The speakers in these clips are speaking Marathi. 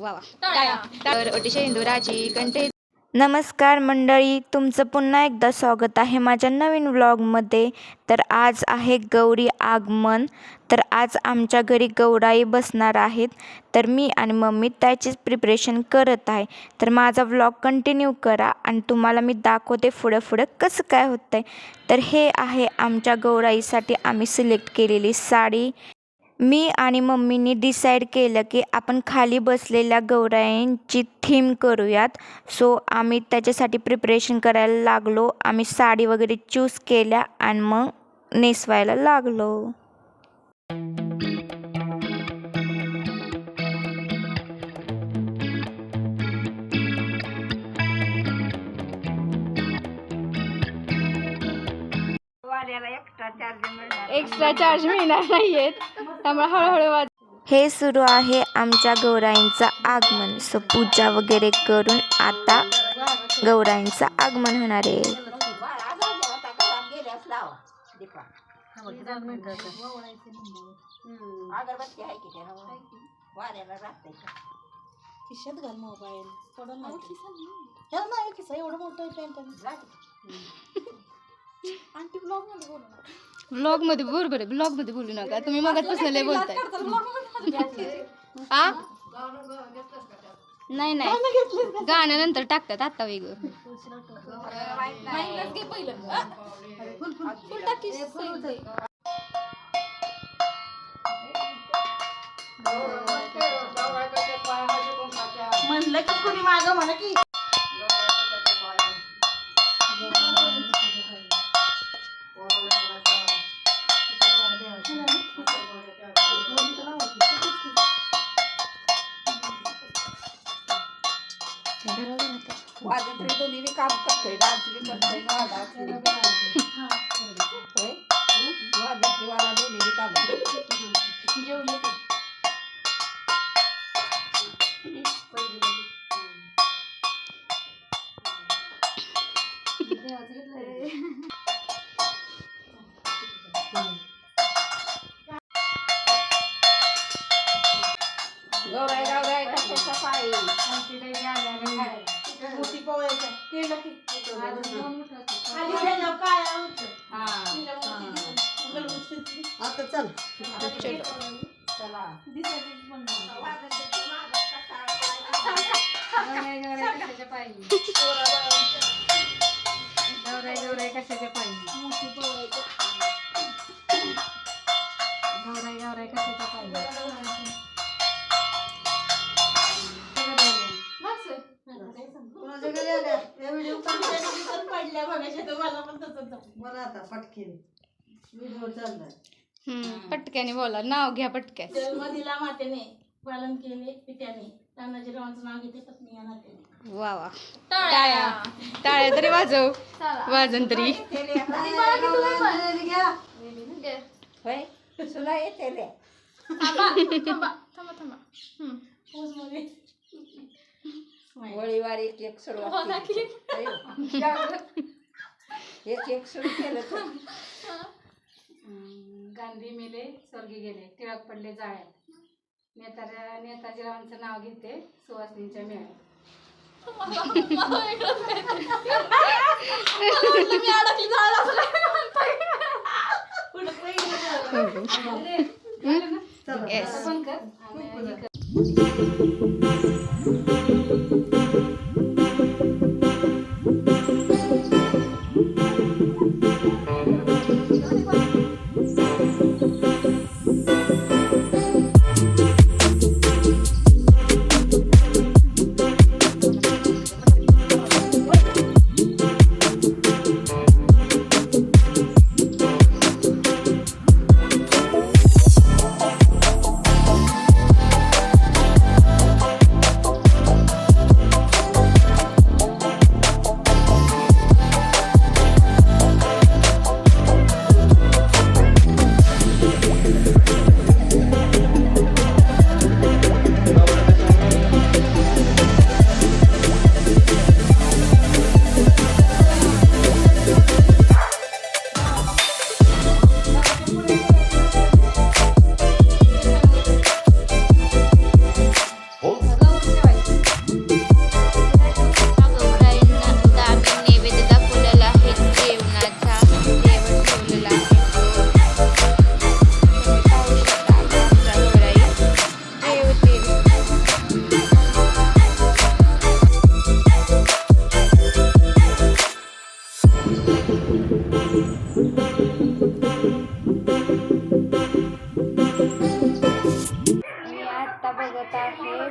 वा तर अतिशय इंदुराची कंठे नमस्कार मंडळी तुमचं पुन्हा एकदा स्वागत आहे माझ्या नवीन व्लॉगमध्ये तर आज आहे गौरी आगमन. तर आज आमच्या घरी गौराई बसणार आहेत. तर मी आणि मम्मी त्याचीच प्रिपरेशन करत आहे. तर माझा व्लॉग कंटिन्यू करा आणि तुम्हाला मी दाखवते पुढं पुढं कसं काय होतं आहे तर हे आहे आमच्या गौराईसाठी आम्ही सिलेक्ट केलेली साडी. मी आणि मम्मीनी डिसाईड केलं की आपण खाली बसलेल्या गौरायांची थीम करूयात. सो आम्ही त्याच्यासाठी प्रिपरेशन करायला लागलो. आम्ही साडी वगैरे चूज केल्या आणि मग नेसवायला लागलो. एक्स्ट्रा चार्ज मिळणार नाहीयेत. त्यामुळे हळूहळू वाज हे सुरू आहे आमच्या गौराईंचं आगमन. सो पूजा वगैरे करून आता गौराईंचं आगमन होणार आहे. अगरबत्ती आहे की त्याला वाऱ्याला राहते खिशात घाल मोबाईल पडून ह्याला नाही खिसा एवढं मोठं आंटी ब्लॉगमध्ये बोलू ब्लॉगमध्ये बरोबर आहे ब्लॉगमध्ये बोलू नका. तुम्ही मगात लय बोलताय. आ? नाही नाही. गाण्यानंतर टाकतात आता वेगळं. म्हणलं की कुणी माग म्हणा की वाजत दोन्ही बी काम करतोय डान्स बी करतोय वाजत वाला दोन्ही बी काम जेवले गौराई गौराई कशाचा पायी. मोठी पोळ्याच्या केलं की खाली गेलं काय आता चल चला मला आता पटकेन. व्हिडिओ चाललाय. हम्म, पटक्याने बोला. नाव घ्या पटक्या मातेने पालन केले पित्याने तानाजी रावांचं नाव घेते पत्नी या नात्याने. वा वा. टाळ्या. टाळ्या. तरी वाजव. वाजन तरी. होय? तुला येते रे पोजमध्ये वळीवारी एक एक सुरुवात एक एक सुरू केलं तर गांधी मेले स्वर्गी गेले टिळक पडले जाळ्यात नेता नेताजीरावांचं नाव घेते सुवासिनीच्या मेळ्यात. येस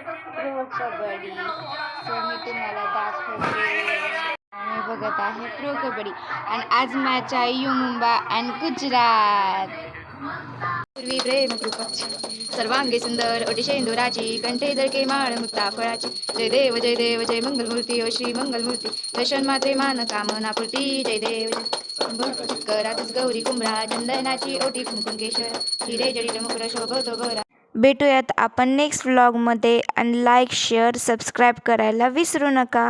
कबड्डी सो मी तुम्हाला दाखवते. आणि बघत आहे प्रो कबड्डी आणि आज मॅच आहे यू मुंबा अँड गुजरात. पूर्वी प्रेम कृपाची सर्वांगी सुंदर अतिशय इंदुराची कंठे जळके माळ मुक्ता फळाची. जय देव जय देव जय मंगलमूर्ती ओ श्री मंगलमूर्ती. दर्शन मात्रे मान कामना पूर्ती जय देव जय. करातच गौरी कुंभरा चंदनाची ओटी कुंकुम केशर. हिरे जडी मुकुर शोभतो गोरा. भेटूयात आपण नेक्स्ट व्लॉगमध्ये आणि लाईक शेअर सबस्क्राईब करायला विसरू नका.